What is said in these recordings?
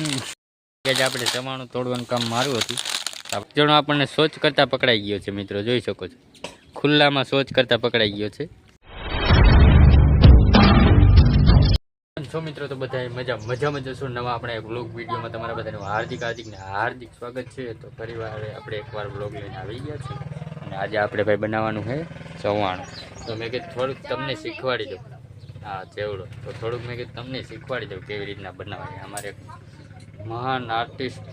કે જ આપણે ચવાણું તોડવાનું કામ મારું હતું. જણો આપણને શોચ કરતા પકડાઈ ગયો છે મિત્રો, જોઈ શકો છો. ખુલ્લામાં શોચ કરતા પકડાઈ ગયો છે. છો મિત્રો, તો બધા મજા મજા મજા છો નવા આપણે વ્લોગ વિડીયોમાં તમારા બધાનું હાર્દિક હાર્દિક હાર્દિક સ્વાગત છે. તો ફરીવાર આપણે એકવાર વ્લોગ લઈને આવી ગયા છીએ. અને આજે આપણે ભાઈ બનાવવાનું છે ચવાણું તો મેં કે થોડુંક તમને શીખવાડી દઉં. હા ચેવડો તો થોડુંક મેં કે તમને શીખવાડી દઉં કેવી રીતના બનાવાય અમારે એક મહાન આર્ટિસ્ટ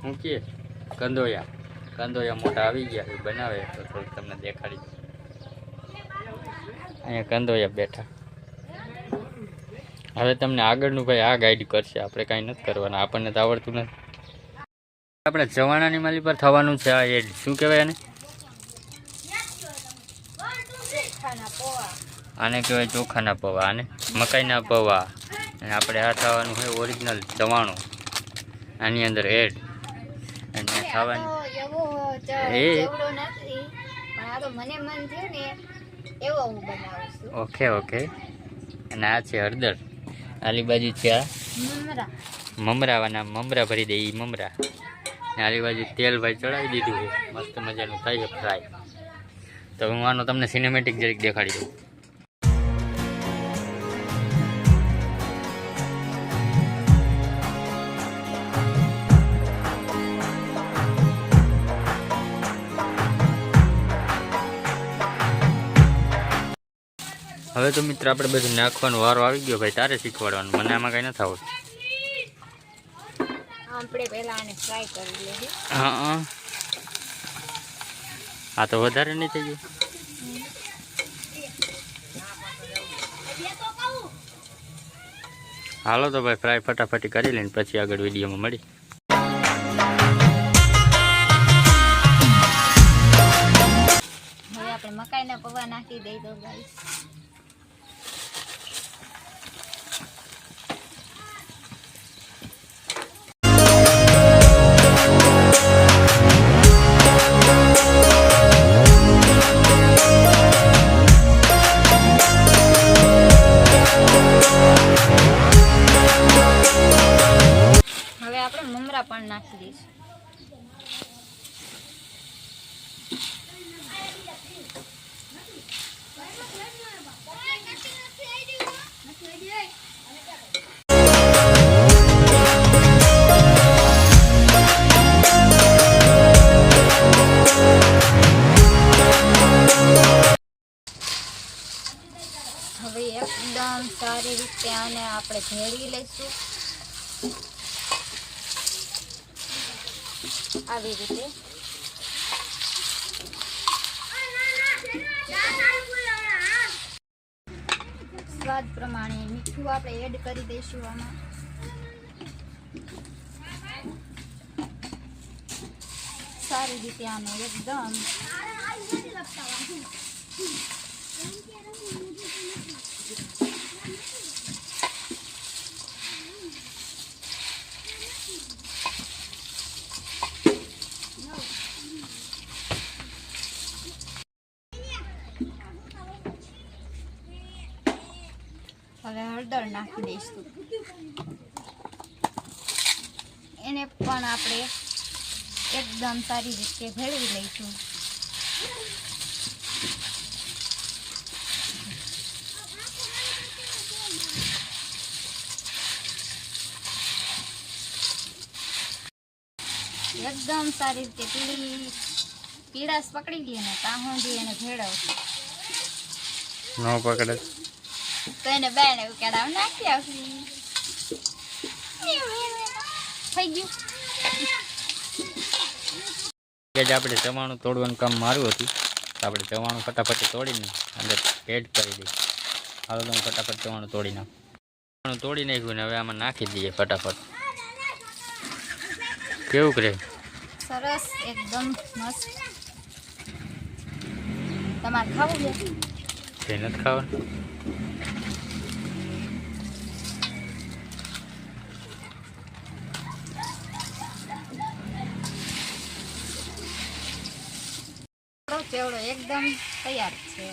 શું કહે કંદોયા. કંદોયા મોટા આવી ગયા એ બનાવે તો થોડુંક તમને દેખાડી અહીંયા કંદોયા બેઠા. હવે તમને આગળનું ભાઈ આ ગાઈડ કરશે, આપણે કાંઈ નથી કરવાના, આપણને તો આવડતું નથી. આપણે ચવાણાની માલી પર થવાનું છે આ એડ શું કહેવાય આને આને કહેવાય ચોખાના પૌવા, આને? મકાઈના પૌવા. અને આપણે આ થવાનું હોય ઓરિજિનલ ચવાણું આની અંદર એડ અને ખાવાની. ઓકે ઓકે અને આ છે હળદર. આલી બાજુ છે આ મમરાવાના મમરા ભરી દે એ મમરા. આલી બાજુ તેલ ભાઈ ચડાવી દીધું મસ્ત મજાનું થાય છે ફ્રાય તો હું આનો તમને સિનેમેટિક જરીક દેખાડી દઉં. હવે તો મિત્ર આપણે બધું નાખવાનો વારો આવી ગયો ભાઈ તારે શીખવાડવાનું મને આમાં કઈ નથી આવડતું. આપણે પહેલા આને ફ્રાય કરી લેવી હા હા. આ તો વધારે નહીં થઈ ગયું. હાલો તો ભાઈ ફ્રાય ફટાફટી કરી લઈને પછી આગળ વિડીયોમાં મળી આપણે પણ નાખી દઈશું. હવે એકદમ સારી રીતે આને આપણે ભેળવી લઈશું. આવી રીતે. સ્વાદ પ્રમાણે મીઠું આપણે એડ કરી દઈશું આમાં. સારી રીતે આને એકદમ હવે હળદર નાખી દઈશું. એને પણ આપણે એકદમ સારી રીતે ભેળવી લઈશું. એકદમ સારી રીતે પીળી પીળાશ પકડી ગઈ ને ત્યાં સુધી એને ભેળવશું. ન પકડે. તો એને બેને ઉકેડાવ નાખી આવશું થઈ ગયું. કે આપણે ચવાણું તોડવાનું કામ મારું હતું તો આપણે ચવાણું ફટાફટ તોડીને અંદર એડ કરી દઈએ. હાલો તો ફટાફટ ચવાણું તોડી નાખું. ચવાણું તોડી નાખ્યું ને હવે આમાં નાખી દઈએ ફટાફટ. કેવું કરે સરસ એકદમ મસ્ત. તમારે ખાવું છે? નથી ખાવાનું? ચેવડો એકદમ તૈયાર છે.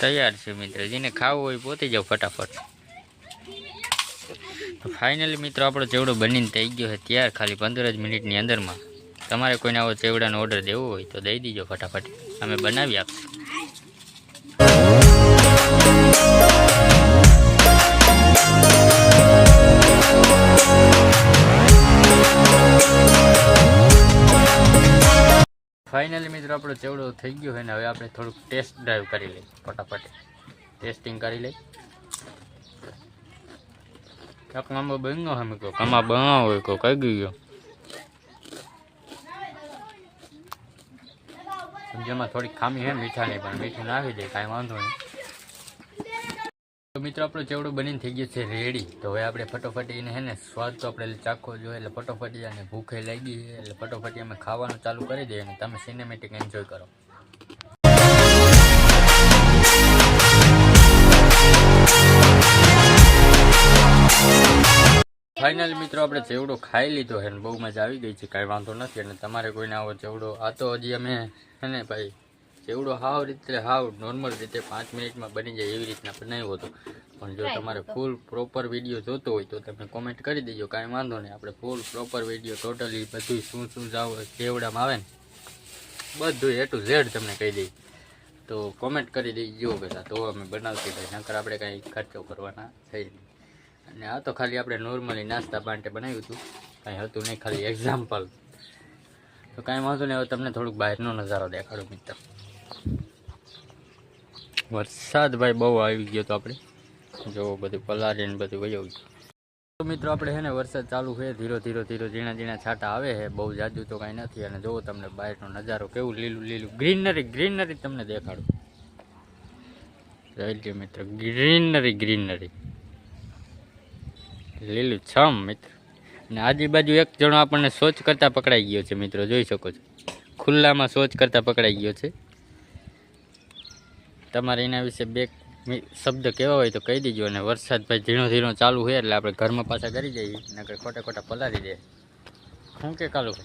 તૈયાર છે મિત્ર. જેને ખાવું હોય પોતે જાવ ફટાફટ. તો ફાઇનલી મિત્રો, આપણો ચેવડો બનીને થઈ ગયો છે ત્યાર. ખાલી પંદર જ મિનિટની અંદરમાં. તમારે કોઈને આવો ચેવડાનો ઓર્ડર દેવો હોય તો દઈ દીજો ફટાફટ. અમે બનાવી આપશું. ફાઇનલી મિત્રો, આપણો ચેવડો થઈ ગયો હોય ને, હવે આપણે થોડુંક ટેસ્ટ ડ્રાઈવ કરી લઈએ, ફટાફટ. ટેસ્ટિંગ કરી લઈ ક્યાંક આમાં બન્યો હમે કહો આમાં બનાવો હોય કહો કઈ ગયો. જેમાં થોડીક ખામી છે મીઠાની, પણ મીઠું નાખી દે, કાંઈ વાંધો નહીં. તો મિત્રો, આપણો ચેવડો બનીને થઈ ગયો છે રેડી તો હવે આપણે ફટોફટી એને હે ને, સ્વાદ તો આપણે ચાખો જોઈએ, એટલે ફટોફટી અને ભૂખે લાગી એટલે ફટોફટી અમે ખાવાનું ચાલુ કરી દઈએ અને તમે સિનેમેટિક એન્જોય કરો. ફાઇનલ મિત્રો, આપણે ચેવડો ખાઈ લીધો છે બહુ મજા આવી ગઈ છે, કાંઈ વાંધો નથી. અને તમારે કોઈને આવો ચેવડો, આ તો હજી અમે, હે ને, ભાઈ ચેવડો હાવ રીતે હાવ નોર્મલ રીતે પાંચ મિનિટમાં બની જાય એવી રીતના બનાવ્યો હતો. પણ જો તમારે ફૂલ પ્રોપર વીડિયો જોતો હોય તો તમે કોમેન્ટ કરી દેજો કાંઈ વાંધો નહીં. આપણે ફૂલ પ્રોપર વીડિયો ટોટલી બધું શું શું જાવ ચેવડામાં આવે ને બધું એ ટુ ઝેડ તમને કહી દઈ. તો કોમેન્ટ કરી દેજો પહેલાં તો અમે બનાવતી ભાઈ. નકર આપણે કાંઈ ખર્ચો કરવાના થઈ નહીં. અને આ તો ખાલી આપણે નોર્મલી નાસ્તા માટે બનાવ્યું હતું. કાંઈ હતું નહીં ખાલી એક્ઝામ્પલ તો કાંઈ વાંધો નહીં હવે તમને થોડુંક બહારનો નજારો દેખાડું મિત્ર. વરસાદ ભાઈ બહુ આવી ગયો તો આપણે. જો બધું પલારીને બધું વયો તો મિત્રો આપણે છે ને વરસાદ ચાલુ છે, ધીરો ધીરો ધીરો ઝીણા ઝીણા છાંટા આવે છે. બહુ જાજુ તો કાંઈ નથી. અને જુઓ તમને બહારનો નજારો કેવું લીલું લીલું. ગ્રીનરી ગ્રીનરી તમને દેખાડું. લ્યો મિત્ર ગ્રીનરી ગ્રીનરી લીલું છમ મિત્ર. અને આજુબાજુ એક જણો આપણને શૌચ કરતા પકડાઈ ગયો છે મિત્રો. જોઈ શકો છો. ખુલ્લામાં શૌચ કરતા પકડાઈ ગયો છે. તમારે એના વિશે બે શબ્દ કહેવા હોય તો કહી દેજો અને વરસાદ ભાઈ ઝીણો ઝીણો ચાલુ હોય એટલે આપણે ઘરમાં પાછા કરી જઈએ નકર ખોટા ખોટા પલારી દે. શું કે કાલું